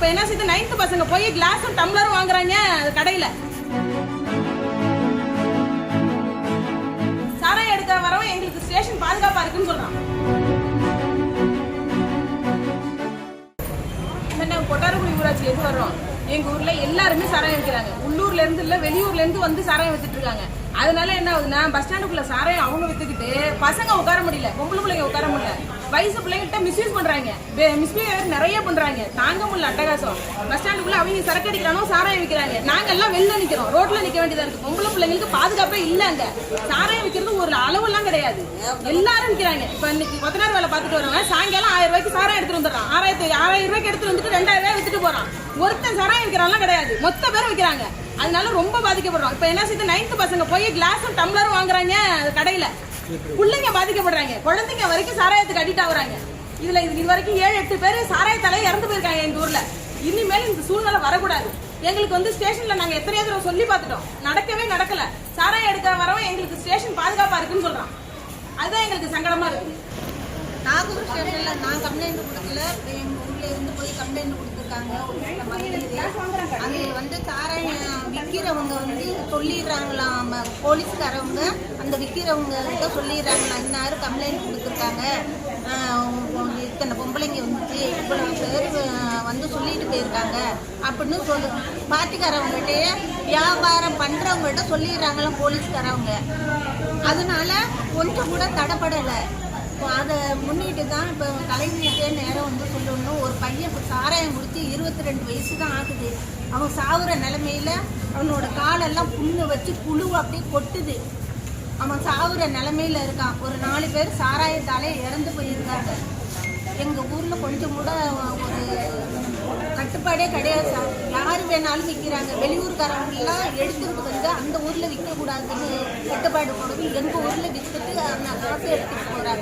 இப்ப என்ன செய்யுது நைன்த் பசங்க போய் கிளாஸும் டம்ளரும் வாங்குறாங்க கடையில. சாராயம் எடுக்க வரவன் எங்களுக்கு ஸ்டேஷன் பாதுகாப்பா இருக்குன்னு சொல்றான். என்ன கொட்டாரக்குடி ஊராட்சி எது வர்றோம்? எங்க ஊர்ல எல்லாருமே சாராயம் விற்கிறாங்க. உள்ளூர்ல இருந்து இல்ல வெளியூர்ல இருந்து வந்து சாராயம் வித்துட்டு இருக்காங்க. அதனால என்ன ஆகுதுன்னா பஸ் ஸ்டாண்டுக்குள்ள சாராயம் அவங்க வித்துக்கிட்டு பசங்க உட்கார முடியல. பொம்பளை பிள்ளைங்க உட்கார முடியல. வயசு பிள்ளைங்கிட்ட மிஸ்யூஸ் பண்றாங்க. மிஸ்பிஹேவியர் நிறைய பண்றாங்க. தாங்க முடியல அட்டகாசம். பஸ் ஸ்டாண்டுக்குள்ள அவங்க சரக்கு அடிக்கிறானோ சாராயம் விற்கிறாங்க நாங்க எல்லாம் வெளில நிக்கிறோம். ரோட்ல நிக்க வேண்டியதா இருக்கு. பொம்பளை பிள்ளைங்களுக்கு பாதுகாப்பே இல்லங்க சாராயம் விற்கிறது ஒரு அளவெல்லாம் கிடையாது. எல்லாரும் விற்கிறாங்க இப்ப இன்னைக்கு கொத்தனார் வேலை பார்த்துட்டு வரவங்க சாயங்காலம் ஆயிரம் ரூபாய்க்கு சாராயம் எடுத்துட்டு வந்துடுறான். ஆறாயிரத்தி ஆறாயிரம் ரூபாய்க்கு எடுத்துட்டு வந்துட்டு ரெண்டாயிரம் ரூபாய் வித்துட்டு போறான். ஒருத்தன் சாராயம் விற்கிறான்லாம் கிடையாது. மொத்த பேரும் விற்கிறாங்க அதனால ரொம்ப பாதிக்கப்படுறோம். இப்போ என்ன செய்யுது? நைன்த் பசங்க போய் கிளாஸும் டம்ளரும் வாங்குறாங்க கடையில். பிள்ளைங்க பாதிக்கப்படுறாங்க. குழந்தைங்க வரைக்கும் சாராயத்துக்கு அடிக்ட் ஆகுறாங்க. இதில் இது வரைக்கும் ஏழு எட்டு பேர் சாராயத்தாலே இறந்து போயிருக்காங்க எங்கள் ஊரில். இனிமேல் இந்த சூழ்நிலை வரக்கூடாது. எங்களுக்கு வந்து ஸ்டேஷனில் நாங்கள் எத்தனையோ தடவை சொல்லி பார்த்துட்டோம். நடக்கவே நடக்கல. சாராயம் எடுக்கிற வரவன் எங்களுக்கு ஸ்டேஷன் பாதுகாப்பாக இருக்குன்னு சொல்கிறான் அதுதான் எங்களுக்கு சங்கடமாக இருக்குது நாகூர் ஸ்டேஷன்ல நான் கம்ப்ளைண்ட் கொடுக்கல. ஊர்ல இருந்து போய் கம்ப்ளைண்ட் கொடுத்துருக்காங்க. ஒரு வந்து சாராயம் விற்கிறவங்க வந்து சொல்லிடுறாங்களாம் போலீஸ்காரவங்க? அந்த விற்கிறவங்க கிட்ட சொல்லிடுறாங்களாம் இன்னாரு கம்ப்ளைண்ட் கொடுத்துருக்காங்க. இத்தனை பொம்பளைங்க வந்துச்சு இவ்வளவு பேர் வந்து சொல்லிட்டு போயிருக்காங்க அப்படின்னு சொல்லு. பார்ட்டிக்காரவங்ககிட்டயே வியாபாரம் பண்றவங்ககிட்ட சொல்லிடுறாங்களாம் போலீஸ்காரவங்க. அதனால கொஞ்சம் கூட தடைப்படலை. அதை முன்னிட்டு தான் இப்போ கலைஞர்கிட்டே நேரம் வந்து சொல்லணும். ஒரு பையன் சாராயம் குடித்து இருபத்தி ரெண்டு வயசு தான் ஆகுது. அவன் சாகுற நிலமையில அவனோட காலெல்லாம் புண்ணு வச்சு புழு அப்படியே கொட்டுது. அவன் சாகுற நிலமையில இருக்கான். ஒரு நாலு பேர் சாராயத்தாலே இறந்து போயிருக்காங்க. எங்கள் ஊரில் கொஞ்சம் கூட ஒரு கட்டுப்பாடே கிடையாது சார். யார் வேணாலும் விற்கிறாங்க வெளியூர்காரவங்கெல்லாம் எடுத்துக்கிட்டு வந்து அந்த ஊரில் விற்கக்கூடாதுன்னு கட்டுப்பாடு போடுது. எங்கள் ஊரில் விற்றுட்டு அந்த காசை எடுத்துகிட்டு போகிறாங்க